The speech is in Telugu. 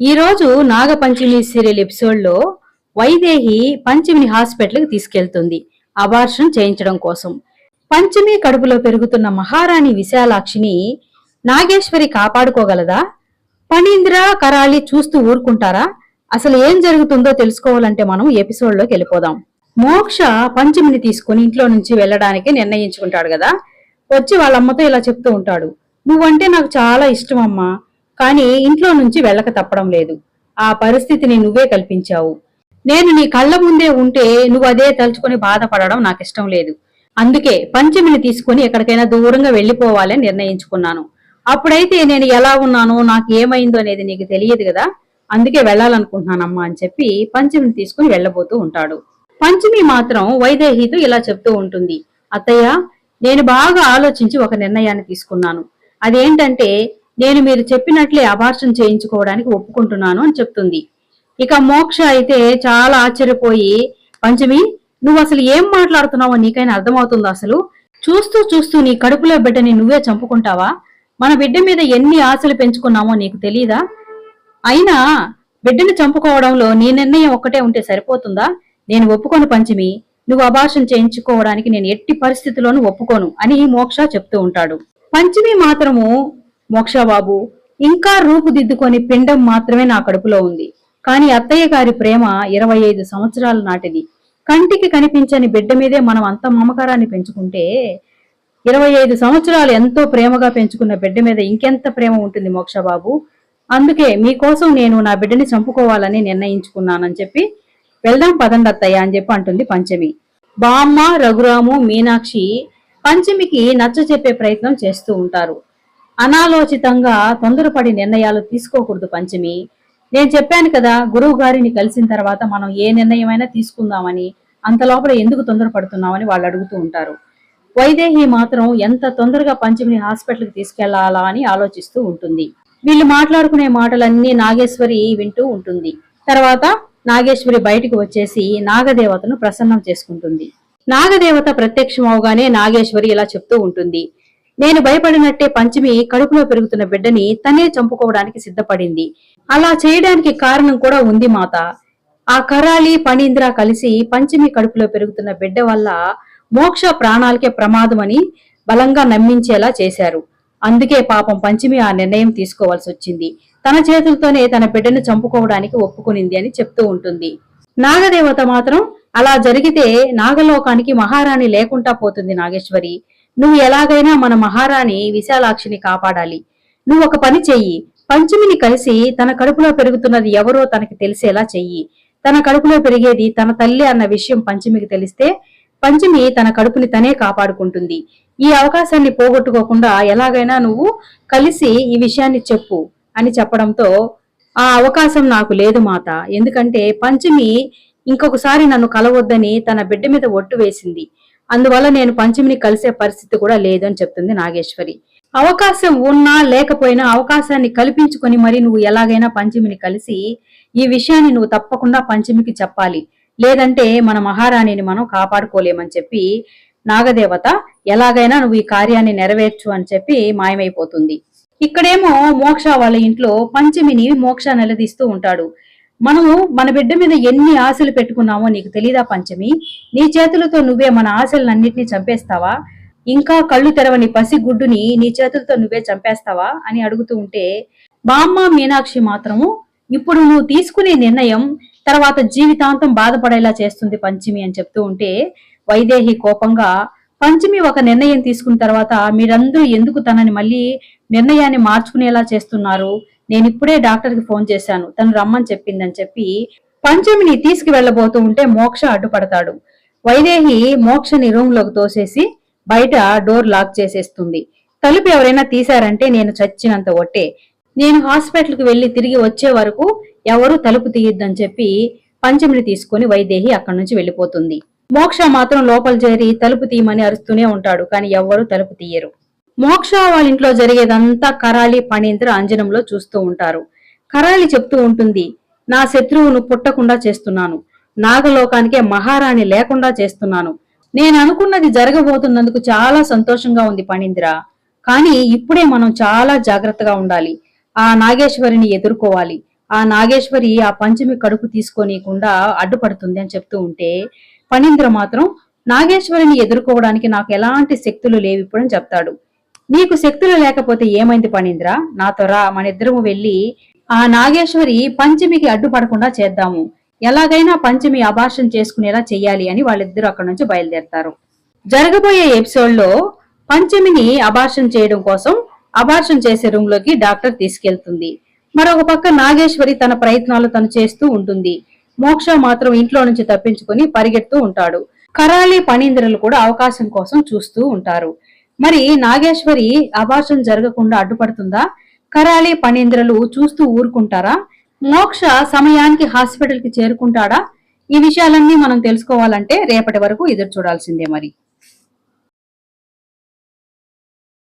ఈ రోజు నాగపంచమి సీరియల్ ఎపిసోడ్లో వైదేహి పంచమిని హాస్పిటల్కి తీసుకెళ్తుంది. అబార్షన్ చేయించడం కోసం. పంచమి కడుపులో పెరుగుతున్న మహారాణి విశాలాక్షిని నాగేశ్వరి కాపాడుకోగలదా? పణీంద్ర కరాళి చూస్తూ ఊరుకుంటారా? అసలు ఏం జరుగుతుందో తెలుసుకోవాలంటే మనం ఎపిసోడ్లోకి వెళ్ళిపోదాం. మోక్ష పంచమిని తీసుకుని ఇంట్లో నుంచి వెళ్ళడానికి నిర్ణయించుకుంటాడు కదా? వచ్చి వాళ్ళ అమ్మతో ఇలా చెప్తూ ఉంటాడు. నువ్వంటే నాకు చాలా ఇష్టం అమ్మా. కానీ ఇంట్లో నుంచి వెళ్ళక తప్పడం లేదు. ఆ పరిస్థితిని నువ్వే కల్పించావు. నేను నీ కళ్ళ ముందే ఉంటే నువ్వు అదే తలుచుకొని బాధపడడం నాకు ఇష్టం లేదు. అందుకే పంచమిని తీసుకుని ఎక్కడికైనా దూరంగా వెళ్ళిపోవాలని నిర్ణయించుకున్నాను. అప్పుడైతే నేను ఎలా ఉన్నానో నాకు ఏమైందో అనేది నీకు తెలియదు కదా? అందుకే వెళ్ళాలనుకుంటున్నానమ్మా అని చెప్పి పంచమిని తీసుకుని వెళ్ళబోతూ ఉంటాడు. పంచమి మాత్రం వైదేహితో ఇలా చెప్తూ ఉంటుంది. అత్తయ్య నేను బాగా ఆలోచించి ఒక నిర్ణయాన్ని తీసుకున్నాను. అదేంటంటే నేను మీరు చెప్పినట్లే అభార్షన్ చేయించుకోవడానికి ఒప్పుకుంటున్నాను అని చెప్తుంది. ఇక మోక్ష అయితే చాలా ఆశ్చర్యపోయి పంచమి నువ్వు అసలు ఏం మాట్లాడుతున్నావో నీకైనా అర్థమవుతుందో అసలు? చూస్తూ చూస్తూ నీ కడుపులో బిడ్డని నువ్వే చంపుకుంటావా? మన బిడ్డ మీద ఎన్ని ఆశలు పెంచుకున్నామో నీకు తెలీదా? అయినా బిడ్డని చంపుకోవడంలో నీ నిర్ణయం ఒక్కటే ఉంటే సరిపోతుందా? నేను ఒప్పుకోను పంచమి. నువ్వు అభాషణ చేయించుకోవడానికి నేను ఎట్టి పరిస్థితిలోనూ ఒప్పుకోను అని మోక్ష చెప్తూ ఉంటాడు. పంచమి మాత్రము మోక్ష బాబు ఇంకా రూపుదిద్దుకొని పిండం మాత్రమే నా కడుపులో ఉంది. కానీ అత్తయ్య గారి ప్రేమ ఇరవై ఐదు సంవత్సరాల నాటిది. కంటికి కనిపించని బిడ్డ మీదే మనం అంత మమకారాన్ని పెంచుకుంటే ఇరవై ఐదు సంవత్సరాలు ఎంతో ప్రేమగా పెంచుకున్న బిడ్డ మీద ఇంకెంత ప్రేమ ఉంటుంది మోక్షబాబు? అందుకే మీకోసం నేను నా బిడ్డని చంపుకోవాలని నిర్ణయించుకున్నానని చెప్పి వెళ్దాం పదండి అత్తయ్య అని చెప్పి అంటుంది పంచమి. బామ్మ రఘురాము మీనాక్షి పంచమికి నచ్చ చెప్పే ప్రయత్నం చేస్తూ ఉంటారు. అనాలోచితంగా తొందరపడి నిర్ణయాలు తీసుకోకూడదు పంచమి. నేను చెప్పాను కదా గురువు గారిని కలిసిన తర్వాత మనం ఏ నిర్ణయమైనా తీసుకుందామని అంత లోపల ఎందుకు తొందరపడుతున్నామని వాళ్ళు అడుగుతూ ఉంటారు. వైదేహి మాత్రం ఎంత తొందరగా పంచమిని హాస్పిటల్కి తీసుకెళ్ళాలా అని ఆలోచిస్తూ ఉంటుంది. వీళ్ళు మాట్లాడుకునే మాటలన్నీ నాగేశ్వరి వింటూ ఉంటుంది. తర్వాత నాగేశ్వరి బయటికి వచ్చేసి నాగదేవతను ప్రసన్నం చేసుకుంటుంది. నాగదేవత ప్రత్యక్షం అవగానే నాగేశ్వరి ఇలా చెప్తూ ఉంటుంది. నేను భయపడినట్టే పంచమి కడుపులో పెరుగుతున్న బిడ్డని తనే చంపుకోవడానికి సిద్ధపడింది. అలా చేయడానికి కారణం కూడా ఉంది మాత. ఆ కరాలి పణీంద్ర కలిసి పంచమి కడుపులో పెరుగుతున్న బిడ్డ వల్ల మోక్ష ప్రాణాలకే ప్రమాదమని బలంగా నమ్మించేలా చేశారు. అందుకే పాపం పంచమి ఆ నిర్ణయం తీసుకోవాల్సి వచ్చింది. తన చేతులతోనే తన బిడ్డను చంపుకోవడానికి ఒప్పుకునింది అని చెప్తూ ఉంటుంది. నాగదేవత మాత్రం అలా జరిగితే నాగలోకానికి మహారాణి లేకుండా పోతుంది నాగేశ్వరి. నువ్వు ఎలాగైనా మన మహారాణి విశాలాక్షిని కాపాడాలి. నువ్వు ఒక పని చెయ్యి. పంచమిని కలిసి తన కడుపులో పెరుగుతున్నది ఎవరో తనకి తెలిసేలా చెయ్యి. తన కడుపులో పెరిగేది తన తల్లి అన్న విషయం పంచమికి తెలిస్తే పంచమి తన కడుపుని తనే కాపాడుకుంటుంది. ఈ అవకాశాన్ని పోగొట్టుకోకుండా ఎలాగైనా నువ్వు కలిసి ఈ విషయాన్ని చెప్పు అని చెప్పడంతో ఆ అవకాశం నాకు లేదు మాత. ఎందుకంటే పంచమి ఇంకొకసారి నన్ను కలవద్దని తన బిడ్డ మీద ఒట్టు వేసింది. అందువల్ల నేను పంచమిని కలిసే పరిస్థితి కూడా లేదని చెప్తుంది నాగేశ్వరి. అవకాశం ఉన్నా లేకపోయినా అవకాశాన్ని కల్పించుకొని మరి నువ్వు ఎలాగైనా పంచమిని కలిసి ఈ విషయాన్ని నువ్వు తప్పకుండా పంచమికి చెప్పాలి. లేదంటే మన మహారాణిని మనం కాపాడుకోలేమని చెప్పి నాగదేవత ఎలాగైనా నువ్వు ఈ కార్యాన్ని నెరవేర్చు అని చెప్పి మాయమైపోతుంది. ఇక్కడేమో మోక్ష వాళ్ళ ఇంట్లో పంచమిని మోక్ష నిలదీస్తూ ఉంటాడు. మనము మన బిడ్డ మీద ఎన్ని ఆశలు పెట్టుకున్నామో నీకు తెలీదా పంచమి? నీ చేతులతో నువ్వే మన ఆశలన్నింటినీ చంపేస్తావా? ఇంకా కళ్ళు తెరవని పసి గుడ్డుని నీ చేతులతో నువ్వే చంపేస్తావా? అని అడుగుతూ ఉంటే బామ్మ మీనాక్షి మాత్రము ఇప్పుడు నువ్వు తీసుకునే నిర్ణయం తర్వాత జీవితాంతం బాధపడేలా చేస్తుంది పంచమి అని చెప్తూ ఉంటే వైదేహి కోపంగా పంచమి ఒక నిర్ణయం తీసుకున్న తర్వాత మీరందరూ ఎందుకు తనని మళ్ళీ నిర్ణయాన్ని మార్చుకునేలా చేస్తున్నారు? నేను ఇప్పుడే డాక్టర్కి ఫోన్ చేశాను. తను రమ్మని చెప్పిందని చెప్పి పంచమిని తీసుకు వెళ్ళబోతూ ఉంటే మోక్ష అడ్డుపడతాడు. వైదేహి మోక్షని రూమ్లోకి తోసేసి బయట డోర్ లాక్ చేసేస్తుంది. తలుపు ఎవరైనా తీశారంటే నేను చచ్చినంత ఒట్టే. నేను హాస్పిటల్కి వెళ్ళి తిరిగి వచ్చే వరకు ఎవరు తలుపు తీయొద్దని చెప్పి పంచమిని తీసుకుని వైదేహి అక్కడి నుంచి వెళ్ళిపోతుంది మోక్ష మాత్రం లోపల చేరి తలుపు తీయమని అరుస్తూనే ఉంటాడు కానీ ఎవ్వరూ తలుపు తీయరు. మోక్ష వాళ్ళ ఇంట్లో జరిగేదంతా కరాళి పణీంద్ర అంజనంలో చూస్తూ ఉంటారు. కరాళి చెప్తూ ఉంటుంది నా శత్రువును పుట్టకుండా చేస్తున్నాను. నాగలోకానికే మహారాణి లేకుండా చేస్తున్నాను. నేను అనుకున్నది జరగబోతున్నందుకు చాలా సంతోషంగా ఉంది పణీంద్ర కానీ ఇప్పుడే మనం చాలా జాగ్రత్తగా ఉండాలి. ఆ నాగేశ్వరిని ఎదుర్కోవాలి. ఆ నాగేశ్వరి ఆ పంచమి కడుపు తీసుకోనీయకుండా అడ్డుపడుతుంది అని చెప్తూ ఉంటే పణీంద్ర మాత్రం నాగేశ్వరిని ఎదుర్కోవడానికి నాకు ఎలాంటి శక్తులు లేవి చెప్తాడు. నీకు శక్తులు లేకపోతే ఏమైంది పణీంద్ర? నాతో రా మనిద్దరము వెళ్ళి ఆ నాగేశ్వరి పంచమికి అడ్డుపడకుండా చేద్దాము. ఎలాగైనా పంచమి అభాషణ చేసుకునేలా చెయ్యాలి అని వాళ్ళిద్దరూ అక్కడి నుంచి బయలుదేరతారు. జరగబోయే ఎపిసోడ్లో పంచమిని అభాషణ చేయడం కోసం అభాషణ చేసే రూమ్లోకి డాక్టర్ తీసుకెళ్తుంది. మరొక పక్క నాగేశ్వరి తన ప్రయత్నాలు తను చేస్తూ ఉంటుంది. మోక్ష మాత్రం ఇంట్లో నుంచి తప్పించుకొని పరిగెడుతూ ఉంటాడు. కరాలి పనీంద్రలు కూడా అవకాశం కోసం చూస్తూ ఉంటారు. మరి నాగేశ్వరి అభాషణ జరగకుండా అడ్డుపడుతుందా? కరాలి పనీంద్రలు చూస్తూ ఊరుకుంటారా? మోక్ష సమయానికి హాస్పిటల్కి చేరుకుంటాడా? ఈ విషయాలన్నీ మనం తెలుసుకోవాలంటే రేపటి వరకు ఎదురు చూడాల్సిందే మరి.